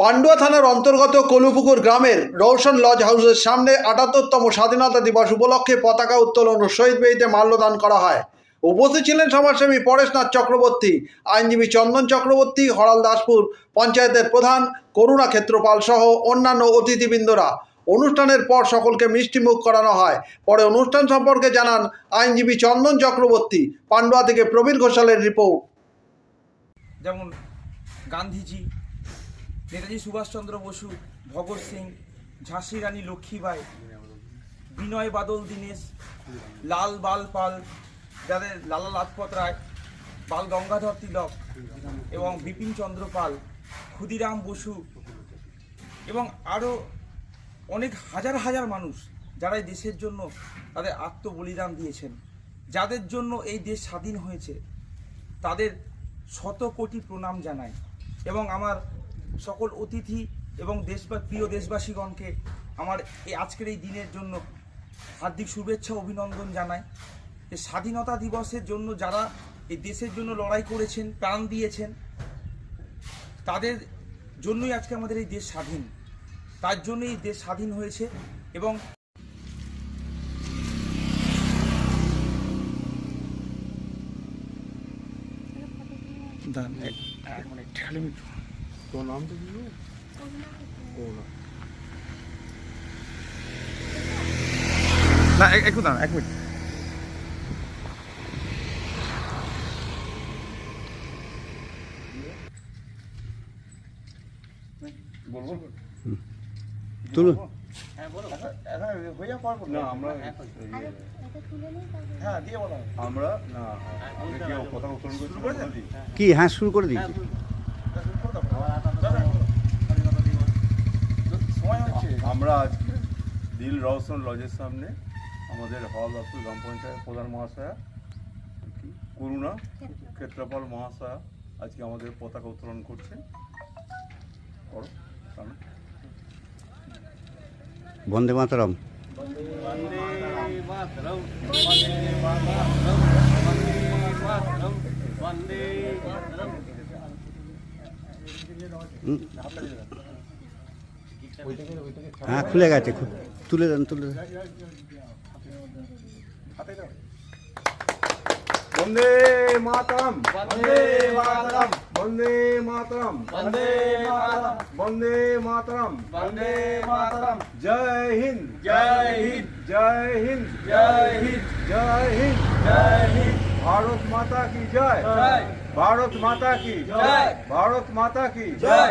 পান্ডুয়া থানার অন্তর্গত কলুপুকুর গ্রামের রৌশন লজ হাউসের সামনে আটাত্তরতম স্বাধীনতা দিবস উপলক্ষে পতাকা উত্তোলন ও শহীদ বেদিতে মাল্যদান করা হয়। উপস্থিত ছিলেন সমাজসেবী পরেশনাথ চক্রবর্তী, আইনজীবী চন্দন চক্রবর্তী, হরাল দাসপুর পঞ্চায়েতের প্রধান করুণা ক্ষেত্রপাল সহ অন্যান্য অতিথিবৃন্দরা। অনুষ্ঠানের পর সকলকে মিষ্টিমুখ করানো হয়। পরে অনুষ্ঠান সম্পর্কে জানান আইনজীবী চন্দন চক্রবর্তী, পান্ডুয়া থেকে প্রবীর ঘোষালের রিপোর্ট। যেমন গান্ধীজি নেতাজি সুভাষচন্দ্র বসু, ভগৎ সিং, ঝাঁসি রানী লক্ষ্মীবাই, বিনয় বাদল দীনেশ, লাল বাল পাল যাদের লালা লাজপত রায়, বাল গঙ্গাধর তিলক এবং বিপিন চন্দ্র পাল, ক্ষুদিরাম বসু এবং আরও অনেক হাজার হাজার মানুষ যারা এই দেশের জন্য তাদের আত্মবলিদান দিয়েছেন। যাদের জন্য এই দেশ স্বাধীন হয়েছে, তাদের শত কোটি প্রণাম জানাই এবং আমার সকল অতিথি এবং দেশ প্রিয় দেশবাসীগণকে আমার এই আজকের এই দিনের জন্য হার্দিক শুভেচ্ছা, অভিনন্দন জানাই। যে স্বাধীনতা দিবসের জন্য যারা এই দেশের জন্য লড়াই করেছেন, প্রাণ দিয়েছেন, তাদের জন্যই আজকে আমাদের এই দেশ স্বাধীন। তার জন্যই দেশ স্বাধীন হয়েছে এবং দাঁড়ান, এক মিনিট। তুলুন। না আমরা আমরা না আপনি কি কথা উত্তোলন করছেন কি? হ্যাঁ শুরু করে দিয়েছি আমরা আজকে দিল রওশন লজের সামনে আমাদের হল দপ্তর গ্রাম পঞ্চায়েত প্রধান মহাশয়া করুণা ক্ষেত্রপাল মহাশয়া আজকে আমাদের পতাকা উত্তোলন করছে বন্দে মাতরম। হ্যাঁ খুলে গেছে তুলে দেন তুলে দেন। বন্দে মাতরম বন্দে মাতরম বন্দে মাতরম বন্দে মাতরম বন্দে মাতরম বন্দে মাতরম। জয় হিন্দ জয় হিন্দ। জয় হিন্দ জয় হিন্দ জয় হিন্দ। জয় হিন্দ। ভারত মাতা কি জয়। ভারত মাতা কি? জয়। ভারত মাতা কি? জয়।